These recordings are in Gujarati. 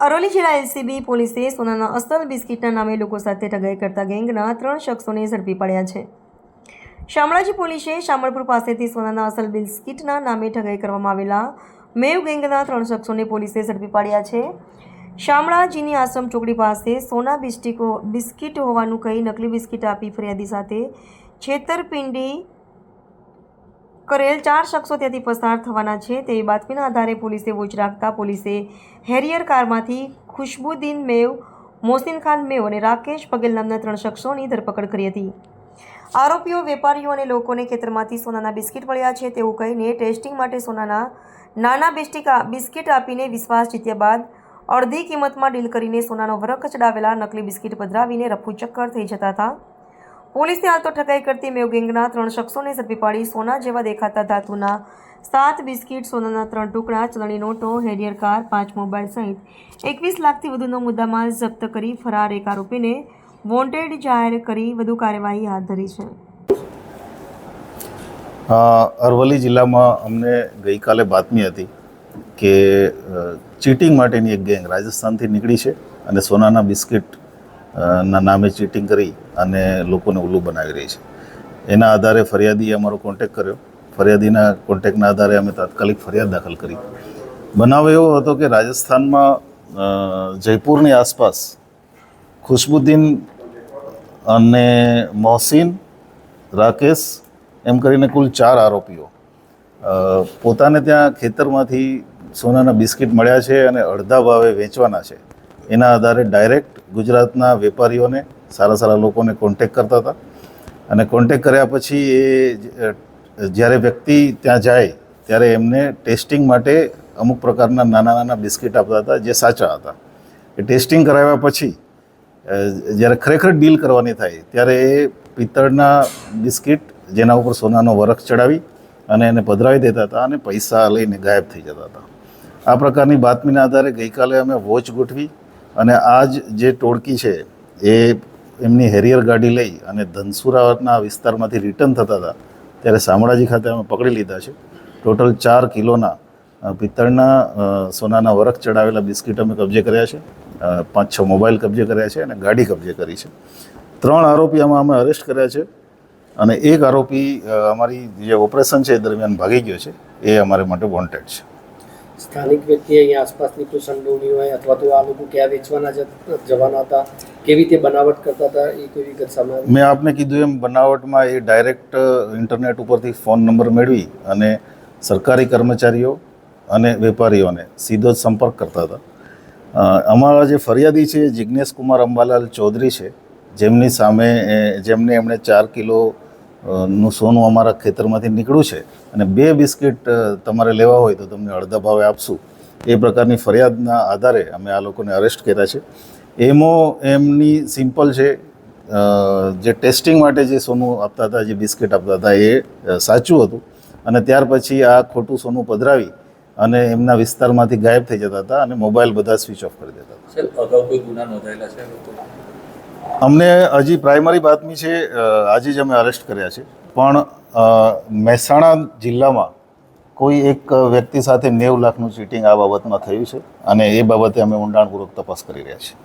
અરોલી જિલ્લા એલસીબી પોલીસે સોનાના અસલ બિસ્કિટના નામે લોકો સાથે ઠગાઈ કરતા ગેંગના ત્રણ શખ્સોને ઝડપી પડ્યા છે. શામળાજી પોલીસે શામળપુર પાસેથી સોનાના અસલ બિસ્કિટના નામે ઠગાઈ કરવામાં આવેલા મેવ ગેંગના ત્રણ શખ્સોને પોલીસે ઝડપી પાડ્યા છે. શામળાજીની આશ્રમ ચોકડી પાસે સોના બિસ્ટિકો બિસ્કિટ હોવાનું કહી નકલી બિસ્કિટ આપી ફરિયાદી સાથે છેતરપિંડી કરેલ ચાર શખ્સો ત્યાંથી પસાર થવાના છે. તેવી બાતમીના આધારે પોલીસે વોચ રાખતા પોલીસે હેરિયર કારમાંથી ખુશ્બુદ્દીન મેવ, મોહસિન ખાન મેવ અને રાકેશ પગેલ નામના ત્રણ શખ્સોની ધરપકડ કરી હતી. આરોપીઓ, વેપારીઓ અને લોકોને ખેતરમાંથી સોનાના બિસ્કિટ મળ્યા છે. તેવું કહીને ટેસ્ટિંગ માટે સોનાના નાના બેસ્ટિકા, બિસ્કિટ આપીને વિશ્વાસ જીત્યા બાદ અડધી કિંમતમાં ડીલ કરીને સોનાનો વરખ ચડાવેલા નકલી બિસ્કિટ પધરાવીને રફુ ચક્કર થઈ જતા હતા. પોલીસે હાલ તો ઠગાઈ કરતી મેવ ગેંગના ત્રણ શખ્સોને ઝડપી પાડી સોના જેવા દેખાતા ધાતુના સાત બિસ્કિટ, સોનાના ત્રણ ટુકડા ચલણી નોટો હેરિયર કાર, પાંચ મોબાઈલ સહિત એકવીસ લાખથી વધુનો મુદ્દામાલ જપ્ત કરી ફરાર એક આરોપીને વોન્ટેડ જાહેર કરી વધુ કાર્યવાહી હાથ ધરી છે. અરવલ્લી જિલ્લામાં અમને ગઈકાલે બાતમી હતી કે ચીટિંગ માટેની એક ગેંગ રાજસ્થાનથી નીકળી છે અને સોનાના બિસ્કિટ ના નામે ચીટિંગ કરી અને લોકોને ઉલ્લુ બનાવી રહી છે. એના આધારે ફરિયાદીએ અમારો કોન્ટેક કર્યો. ફરિયાદીના કોન્ટેકના આધારે અમે તાત્કાલિક ફરિયાદ દાખલ કરી. બનાવ એવો હતો કે રાજસ્થાનમાં જયપુરની આસપાસ ખુશ્બુદ્દીન અને મોહસિન, રાકેશ એમ કરીને કુલ ચાર આરોપીઓ પોતાને ત્યાં ખેતરમાંથી સોનાના બિસ્કિટ મળ્યા છે અને અડધા ભાવે વેચવાના છે. એના આધારે ડાયરેક્ટ ગુજરાતના વેપારીઓને, સારા સારા લોકોને કોન્ટેક કરતા હતા. અને કોન્ટેક કર્યા પછી એ જ્યારે વ્યક્તિ ત્યાં જાય, ત્યારે એમને ટેસ્ટિંગ માટે અમુક પ્રકારના નાના નાના બિસ્કિટ આપતા હતા, જે સાચા હતા. એ ટેસ્ટિંગ કરાવ્યા પછી જ્યારે ખરેખર ડીલ કરવાની થાય, ત્યારે એ પિત્તળના બિસ્કિટ જેના ઉપર સોનાનો વરખ ચડાવી અને એને પધરાવી દેતા હતા અને પૈસા લઈને ગાયબ થઈ જતા હતા. આ પ્રકારની બાતમીના આધારે ગઈકાલે અમે વોચ ગોઠવી અને આજ જે ટોળકી છે, એ એમની હેરિયર ગાડી લઈ અને ધનસુરાના વિસ્તારમાંથી રિટર્ન થતા હતા, ત્યારે શામળાજી ખાતે અમે પકડી લીધા છે. ટોટલ ચાર કિલોના પિત્તળના સોનાના વરખ ચડાવેલા બિસ્કિટ અમે કબજે કર્યા છે. પાંચ છ મોબાઈલ કબજે કર્યા છે અને ગાડી કબજે કરી છે. ત્રણ આરોપી આમાં અમે અરેસ્ટ કર્યા છે અને એક આરોપી અમારી જે ઓપરેશન છે એ દરમિયાન ભાગી ગયો છે, એ અમારે માટે વોન્ટેડ છે. સ્થાનિક વ્યક્તિ અહીંયા આસપાસની કોઈ સંડોવણી હોય અથવા તો આ લોકો ક્યાં વેચવાના જવાના હતા, કેવી રીતે બનાવટ કરતા હતા, એ કોઈ વિગત સામે મેં આપને કીધું એમ, બનાવટમાં એ ડાયરેક્ટ ઇન્ટરનેટ ઉપરથી ફોન નંબર મેળવી અને સરકારી કર્મચારીઓ અને વેપારીઓને સીધો જ સંપર્ક કરતા હતા. અમારા જે ફરિયાદી છે જિજ્ઞેશ કુમાર અંબાલાલ ચૌધરી છે, જેમની સામે જેમને એમણે ચાર કિલો નું સોનું અમારા ખેતરમાંથી નીકળ્યું છે અને બે બિસ્કિટ તમારે લેવા હોય તો તમને અડધા ભાવે આપશું. એ પ્રકારની ફરિયાદના આધારે અમે આ લોકોને અરેસ્ટ કર્યા છે. એમો એમની સિમ્પલ છે જે ટેસ્ટિંગ માટે જે સોનું આપતા હતા, જે બિસ્કિટ આપતા હતા, એ સાચું હતું. અને ત્યાર પછી આ ખોટું સોનું પધરાવી અને એમના વિસ્તારમાંથી ગાયબ થઈ જતા હતા અને મોબાઈલ બધા સ્વિચ ઓફ કરી દેતા હતા. અગાઉ કોઈ ગુના નોંધાયેલા છે અમને હજી પ્રાઇમરી બાતમી છે આજે જ અમે અરેસ્ટ કર્યા છે. પણ મહેસાણા જિલ્લામાં કોઈ એક વ્યક્તિ સાથે નેવ લાખનું ચીટિંગ આ બાબતમાં થયું છે અને એ બાબતે અમે ઊંડાણપૂર્વક તપાસ કરી રહ્યા છીએ.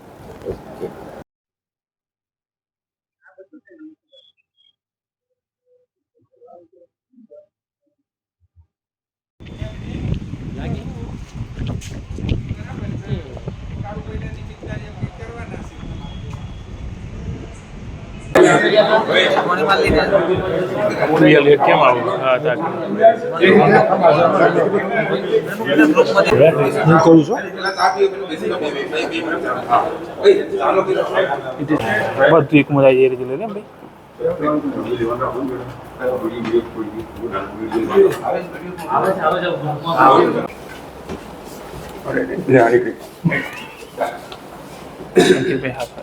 કેમ આવું કહું છું બધું મજા આવી રીતે અંકિતભાઈ હાથ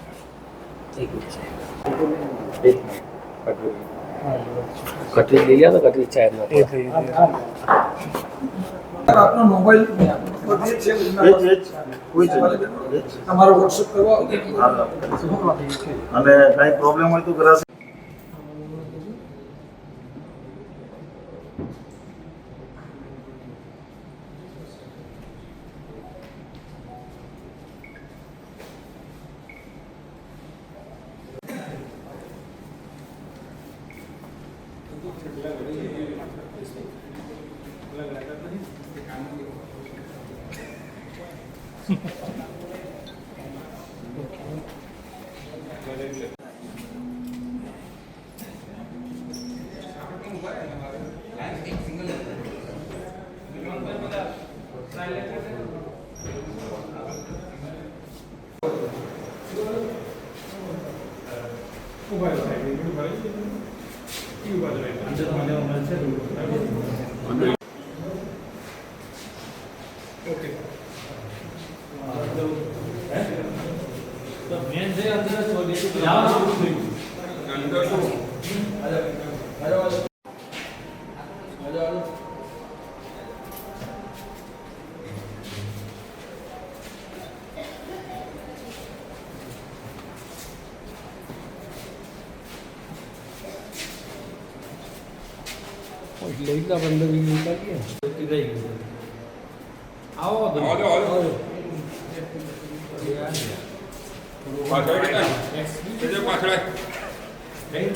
કટલી લઈ લ્યા તો કટલી ચાર આપનો મોબાઈલ તમારો વોટ્સઅપ કરવા. અને કાંઈ પ્રોબ્લેમ હોય તો કરાશે 안 되는 거냐, 만세 તો મેન છે? અંદર જ છોડી આવો. આવો Quatro horas, cara. Cadê o quatro horas? Vem.